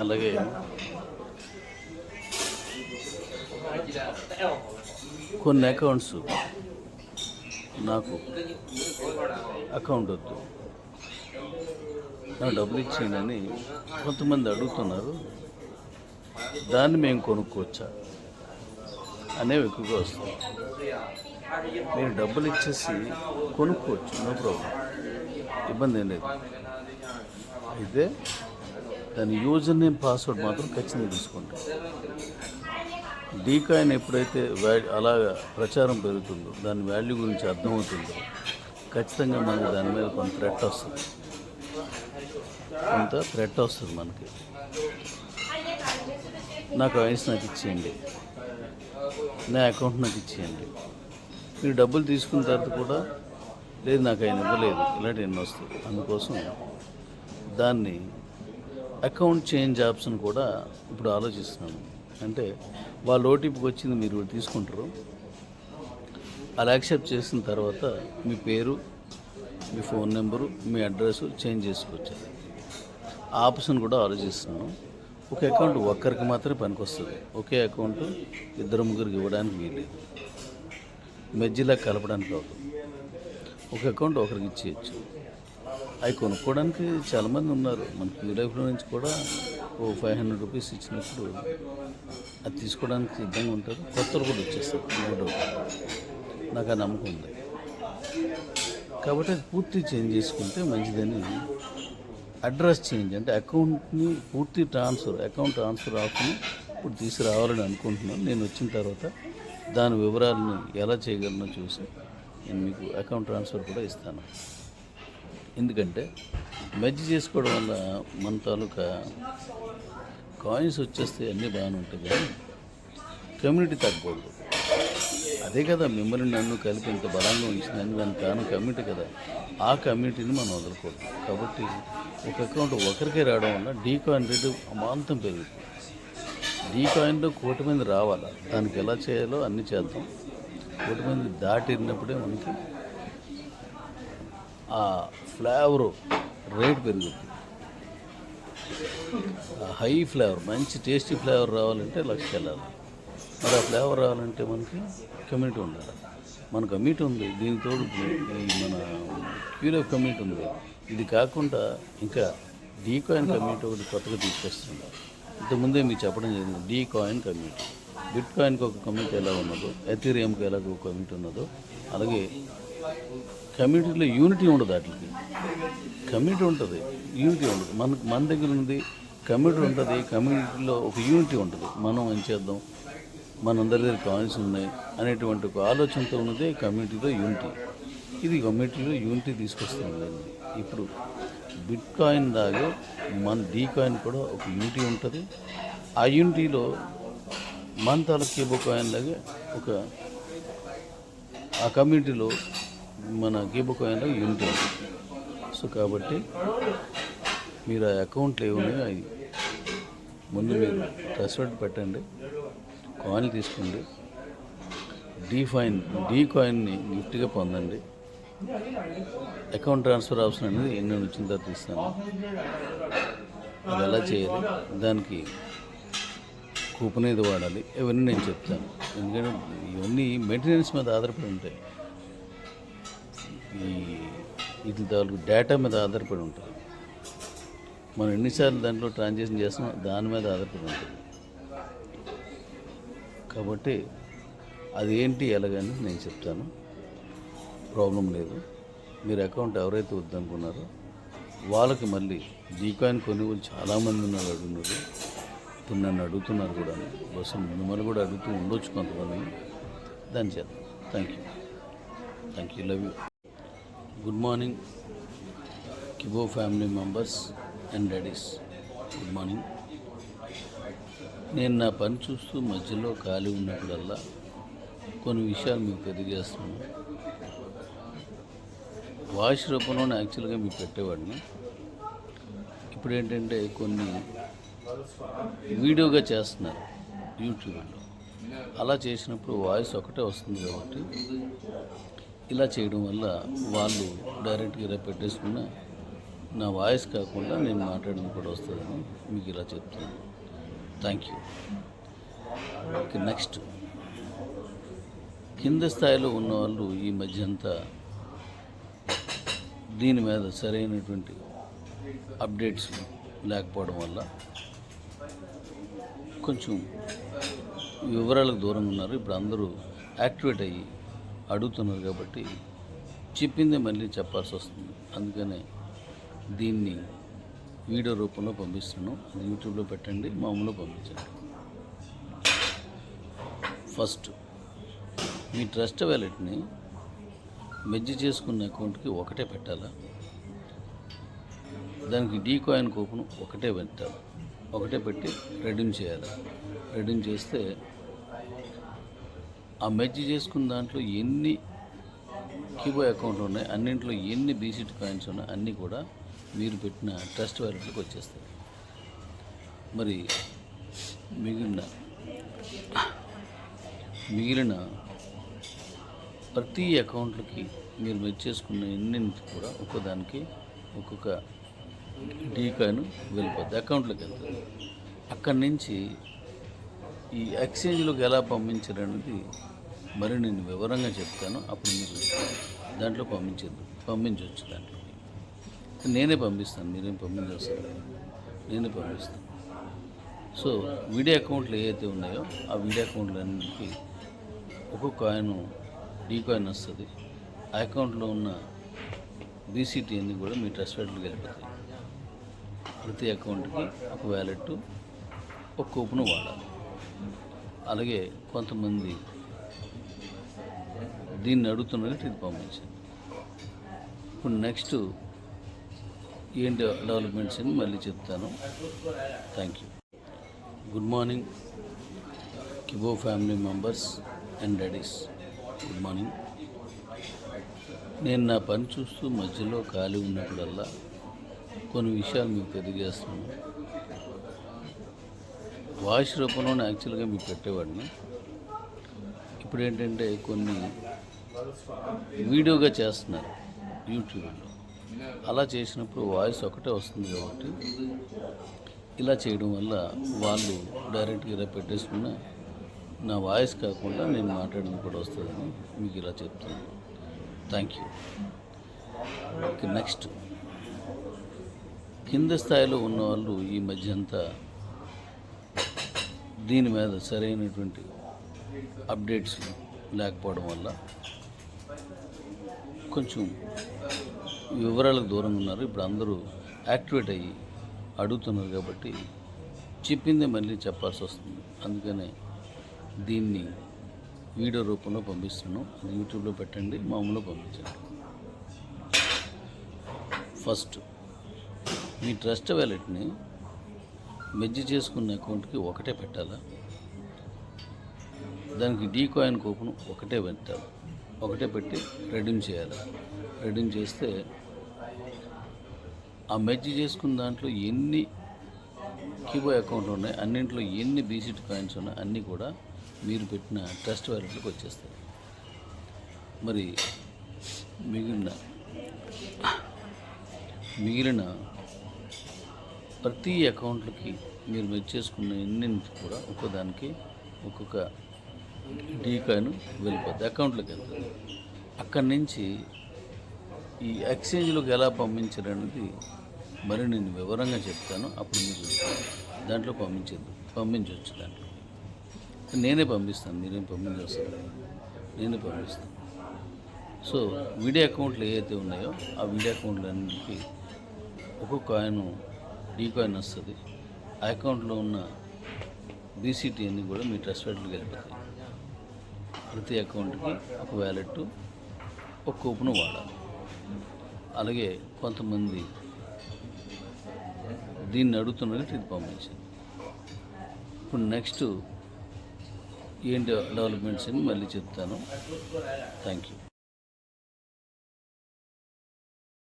అలాగే. కొన్ని అకౌంట్స్ నాకు అకౌంట్ వద్దు. నా డబ్బులు ఇచ్చేయండి అని కొంతమంది అడుగుతున్నారు. దాన్ని మేము కొనుక్కోవచ్చా? అనేవి ఎక్కువగా వస్తాయి మీరు డబ్బులు ఇచ్చేసి కొనుక్కోవచ్చు నో ప్రాబ్లం. ఇబ్బంది ఏం లేదు. అయితే దాని యూజర్ నేమ్ పాస్వర్డ్ మాత్రం ఖచ్చితంగా తీసుకుంటాం డీకాయిన్ ఎప్పుడైతే వ్యా అలాగా ప్రచారం పెరుగుతుందో దాని వాల్యూ గురించి అర్థమవుతుందో ఖచ్చితంగా మనకు దాని మీద కొంత థ్రెట్ వస్తుంది. కొంత థ్రెట్ వస్తుంది మనకి. నా కాయిన్స్ నాకు ఇచ్చేయండి. నా అకౌంట్ నాకు ఇచ్చేయండి. మీరు డబ్బులు తీసుకున్న తర్వాత కూడా లేదు నాకు ఆయన ఇవ్వలేదు. ఇలాంటి ఎన్ని వస్తాయి. అందుకోసం దాన్ని అకౌంట్ చేంజ్ ఆప్షన్ కూడా ఇప్పుడు ఆలోచిస్తున్నాను. అంటే వాళ్ళు ఓటీపీకి వచ్చింది మీరు తీసుకుంటారు. అలా యాక్సెప్ట్ చేసిన తర్వాత మీ పేరు మీ ఫోన్ నెంబరు మీ అడ్రస్ చేంజ్ చేసుకోవచ్చు ఆ ఆప్షన్ కూడా ఆలోచిస్తున్నాను. ఒక అకౌంట్ ఒక్కరికి మాత్రమే పనికొస్తుంది. ఒకే అకౌంట్ ఇద్దరు ముగ్గురికి ఇవ్వడానికి వీలేదు మెజ్జిలా కలపడానికి అవుతుంది ఒక అకౌంట్ ఒకరికి ఇచ్చేయచ్చు. అవి కొనుక్కోవడానికి చాలామంది ఉన్నారు. మన క్యూ లైఫ్లో నుంచి కూడా ఓ ఫైవ్ హండ్రెడ్ రూపీస్ ఇచ్చినప్పుడు అది తీసుకోవడానికి సిద్ధంగా ఉంటారు. కొత్తలు కూడా వచ్చేస్తారు నో నాకు ఆ నమ్మకం ఉంది. కాబట్టి అది పూర్తి చేంజ్ చేసుకుంటే మంచిదని అడ్రస్ చేంజ్ అంటే అకౌంట్ని పూర్తి ట్రాన్స్ఫర్ అకౌంట్ ట్రాన్స్ఫర్ ఆప్షన్ ఇప్పుడు తీసుకురావాలని అనుకుంటున్నాను. నేను వచ్చిన తర్వాత దాని వివరాలను ఎలా చేయగలనో చూసి నేను మీకు అకౌంట్ ట్రాన్స్ఫర్ కూడా ఇస్తాను. ఎందుకంటే మెర్జ్ చేసుకోవడం వల్ల మన తాలూకా కాయిన్స్ వచ్చేస్తే అన్నీ బాగానే ఉంటాయి కానీ కమ్యూనిటీ తగ్గకూడదు. అదే కదా మిమ్మల్ని నన్ను కలిపి ఇంత బలంగా ఉంచిందని దానికి కారణం కమ్యూనిటీ కదా. ఆ కమ్యూనిటీని మనం వదలకూడదు. కాబట్టి ఒక అకౌంట్ ఒకరికే రావడం వల్ల డీ కాయిన్ రేటు అమాంతం పెరుగుతుంది డీ కాయిన్లో కోటి మంది రావాలా? దానికి ఎలా చేయాలో అన్నీ చేద్దాం. కోటి మంది దాటినప్పుడే మనకి ఆ ఫ్లేవర్ రేట్ పెరుగుతుంది ఆ హై ఫ్లేవర్ మంచి టేస్టీ ఫ్లేవర్ రావాలంటే లక్ష వెళ్ళాలి మరి ఆ ఫ్లేవర్ రావాలంటే మనకి కమ్యూనిటీ ఉండాలి. మన కమ్యూనిటీ ఉంది దీనితో మన క్యూర్ కమ్యూనిటీ ఉంది. ఇది కాకుండా ఇంకా డీ కాయిన్ కమ్యూనిటీ ఒకటి కొత్తగా తీసుకొస్తున్నారు. ఇంతకుముందే మీకు చెప్పడం జరిగింది డీ కాయిన్ కమ్యూనిటీ. బిట్ కాయిన్కి ఒక కమ్యూనిటీ ఎలా ఉన్నదో ఎథీరియంకి ఎలా ఒక కమ్యూనిటీ ఉన్నదో అలాగే కమ్యూనిటీలో యూనిటీ ఉండదు వాటికి కమ్యూనిటీ ఉంటుంది యూనిటీ ఉండదు. మనకు మన దగ్గర ఉంది కమ్యూనిటీ ఉంటుంది కమ్యూనిటీలో ఒక యూనిటీ ఉంటుంది. మనం ఏం చేద్దాం? మనందరి దగ్గర కాయిన్స్ ఉన్నాయి అనేటువంటి ఒక ఆలోచనతో ఉన్నదే కమ్యూనిటీలో యూనిటీ. ఇది కమ్యూనిటీలో యూనిటీ తీసుకొస్తుంది. ఇప్పుడు బిట్ కాయిన్ లాగే మన డీ కాయిన్ కూడా ఒక యూనిటీ ఉంటుంది. ఆ యూనిటీలో మన తాలూకు కేబో కాయిన్ లాగే ఒక ఆ కమ్యూనిటీలో మన గేబో కాయిన్లో యూనిట్ సో కాబట్టి మీరు ఆ అకౌంట్లు ఏమున్నాయో అవి ముందు మీరు ట్రస్వర్డ్ పెట్టండి కాయిన్ తీసుకోండి డీ ఫైన్ డీ కాయిన్ని గిఫ్ట్గా పొందండి. అకౌంట్ ట్రాన్స్ఫర్ ఆప్షన్ అనేది ఎన్ని వచ్చిన తర్వాత ఇస్తాను అది ఎలా చేయాలి దానికి కూపన్ ఏది వాడాలి ఇవన్నీ నేను చెప్తాను. ఎందుకంటే ఇవన్నీ మెయింటెనెన్స్ మీద ఆధారపడి ఉంటాయి. ఈ వీటి తాలూకు డేటా మీద ఆధారపడి ఉంటుంది. మనం ఎన్నిసార్లు దాంట్లో ట్రాన్సాక్షన్ చేస్తున్నాం దాని మీద ఆధారపడి ఉంటుంది. కాబట్టి అది ఏంటి ఎలాగని నేను చెప్తాను. ప్రాబ్లం లేదు. మీరు అకౌంట్ ఎవరైతే వద్దనుకున్నారో వాళ్ళకి మళ్ళీ జీకాయిన్ కొనుగోలు చాలామంది ఉన్నారు అడుగున్నారు ఇప్పుడు నన్ను అడుగుతున్నారు కూడా. బస్సు మిమ్మల్ని కూడా అడుగుతూ ఉండొచ్చు కొంతమంది. దాని చేద్దాం. Thank you thank you love you good morning కిబో family members and daddies good morning నేను నా పని చూస్తూ మధ్యలో ఖాళీ ఉన్నప్పుడల్లా కొన్ని విషయాలు మీకు తెలియజేస్తున్నాను. వాయిస్ రూపంలోనే యాక్చువల్గా మీకు పెట్టేవాడిని. ఇప్పుడు ఏంటంటే కొన్ని వీడియోగా చేస్తున్నారు యూట్యూబ్లో. అలా చేసినప్పుడు వాయిస్ ఒకటే వస్తుంది కాబట్టి ఇలా చేయడం వల్ల వాళ్ళు డైరెక్ట్గా ఇలా పెట్టేసుకున్న నా వాయిస్ కాకుండా నేను మాట్లాడడం కూడా వస్తుందని మీకు ఇలా చెప్తున్నాను. థ్యాంక్ యూ ఓకే నెక్స్ట్ కింద స్థాయిలో ఉన్న వాళ్ళు ఈ మధ్య అంతా దీని మీద సరైనటువంటి అప్డేట్స్ లేకపోవడం వల్ల కొంచెం వివరాలకు దూరంగా ఉన్నారు. ఇప్పుడు అందరూ యాక్టివేట్ అయ్యి అడుగుతున్నారు కాబట్టి చెప్పిందే మళ్ళీ చెప్పాల్సి వస్తుంది. అందుకనే దీన్ని వీడియో రూపంలో పంపిస్తున్నాను. అది యూట్యూబ్లో పెట్టండి మామూలుగా పంపించండి. ఫస్ట్ మీ ట్రస్ట్ వ్యాలెట్ని మెజ్జి చేసుకున్న అకౌంట్కి ఒకటే పెట్టాలా? దానికి డీ కాయిన్ కూపన్ ఒకటే పెట్టాలి? ఒకటే పెట్టి రెడీమ్ చేయాలి? రెడీమ్ చేస్తే ఆ మెర్జ్ చేసుకున్న దాంట్లో ఎన్ని కీబో అకౌంట్లు ఉన్నాయి అన్నింటిలో ఎన్ని బీసీటీ కాయిన్స్ ఉన్నాయి అన్నీ కూడా మీరు పెట్టిన ట్రస్ట్ వ్యాలెట్లోకి వచ్చేస్తాయి. మరి మిగిలిన మిగిలిన ప్రతి అకౌంట్లకి మీరు మెచ్ చేసుకున్న ఎన్నింటి కూడా ఒక్కోదానికి ఒక్కొక్క డీ కాయిన్ వెళ్ళిపోద్ది అకౌంట్లోకి వెళ్తుంది. అక్కడి నుంచి ఈ ఎక్స్చేంజ్లోకి ఎలా పంపించారనేది మరి నేను వివరంగా చెప్తాను. అప్పుడు మీరు దాంట్లో పంపించద్దు. పంపించవచ్చు దాంట్లో. నేనే పంపిస్తాను. మీరేం పంపించేస్తారు నేనే పంపిస్తాను. సో వీడియో అకౌంట్లు ఏవైతే ఉన్నాయో ఆ వీడియో అకౌంట్లన్నింటికి ఒక్కొక్క కాయిన్ డీ కాయిన్ వస్తుంది. ఆ అకౌంట్లో ఉన్న బీసీటీ అన్ని కూడా మీ ట్రస్ట్ వ్యాలెట్కి వెళ్ళిపోతాయి. ప్రతి అకౌంట్కి ఒక వ్యాలెట్ ఒక కూపన్ వాడాలి. అలాగే కొంతమంది దీన్ని అడుగుతున్నది ఇది పంపించండి ఇప్పుడు నెక్స్ట్ ఏం డెవలప్మెంట్స్ అని మళ్ళీ చెప్తాను. Thank you good morning కిబో family members and daddies good morning నేను నా పని చూస్తూ మధ్యలో ఖాళీ ఉన్నప్పుడల్లా కొన్ని విషయాలు మీకు తెలియజేస్తున్నాను. వాయిస్ రూపంలోనే యాక్చువల్గా మీకు పెట్టేవాడిని. ఇప్పుడు ఏంటంటే కొన్ని వీడియోగా చేస్తున్నారు యూట్యూబ్లో. అలా చేసినప్పుడు వాయిస్ ఒకటే వస్తుంది కాబట్టి ఇలా చేయడం వల్ల వాళ్ళు డైరెక్ట్గా ఇలా పెట్టేసుకున్న నా వాయిస్ కాకుండా నేను మాట్లాడడం కూడా వస్తుందని మీకు ఇలా చెప్తున్నాను. Thank you. Okay next. కింద స్థాయిలో ఉన్నవాళ్ళు ఈ మధ్య అంతా దీని మీద సరైనటువంటి అప్డేట్స్ లేకపోవడం వల్ల కొంచెం వివరాలకు దూరంగా ఉన్నారు. ఇప్పుడు అందరూ యాక్టివేట్ అయ్యి అడుగుతున్నారు కాబట్టి చెప్పిందే మళ్ళీ చెప్పాల్సి వస్తుంది. అందుకనే దీన్ని వీడియో రూపంలో పంపిస్తున్నాను. అది యూట్యూబ్లో పెట్టండి మామూలుగా పంపించండి. ఫస్ట్ మీ ట్రస్ట్ వ్యాలెట్ని మెర్జ్ చేసుకున్న అకౌంట్కి ఒకటే పెట్టాలా? దానికి డీ కాయిన్ కూపన్ ఒకటే పెట్టాలి? ఒకటే పెట్టి రెడీమ్ చేయాలి? రెడీమ్ చేస్తే ఆ మెర్జ్ చేసుకున్న దాంట్లో ఎన్ని కీబో అకౌంట్లు ఉన్నాయి అన్నింటిలో ఎన్ని బీసీటీ కాయిన్స్ ఉన్నాయి అన్నీ కూడా మీరు పెట్టిన ట్రస్ట్ వ్యాలెట్లోకి వచ్చేస్తాయి. మరి మిగిలిన మిగిలిన ప్రతి అకౌంట్లకి మీరు మెచ్ చేసుకున్న ఎన్నింటి కూడా ఒక్కోదానికి ఒక్కొక్క డీ కాయిన్ వెళ్ళిపోద్ది అకౌంట్లోకి వెళ్తుంది. అక్కడి నుంచి ఈ ఎక్స్చేంజ్లోకి ఎలా పంపించారనేది మరి నేను వివరంగా చెప్తాను అప్పుడు మీరు దాంట్లో పంపించద్దు పంపించవచ్చు దాంట్లో. నేనే పంపిస్తాను మీరేం పంపించేస్తారు నేనే పంపిస్తాను. సో వీడియో అకౌంట్లు ఏవైతే ఉన్నాయో ఆ వీడియో అకౌంట్లన్నింటికి ఒక్కొక్క కాయిన్ డీకాయిన్ వస్తుంది. ఆ అకౌంట్లో ఉన్న బీసీటీ అన్నీ కూడా మీ ట్రస్ట్ వ్యాలెట్కి వెళ్ళిపోతాయి. ప్రతి అకౌంట్కి ఒక వ్యాలెట్ ఒక కూపన్ వాడాలి. అలాగే కొంతమంది దీన్ని అడుగుతున్నది ఇది పంపించింది ఇప్పుడు నెక్స్ట్ ఏం డెవలప్మెంట్స్ అని మళ్ళీ చెప్తాను. Thank you.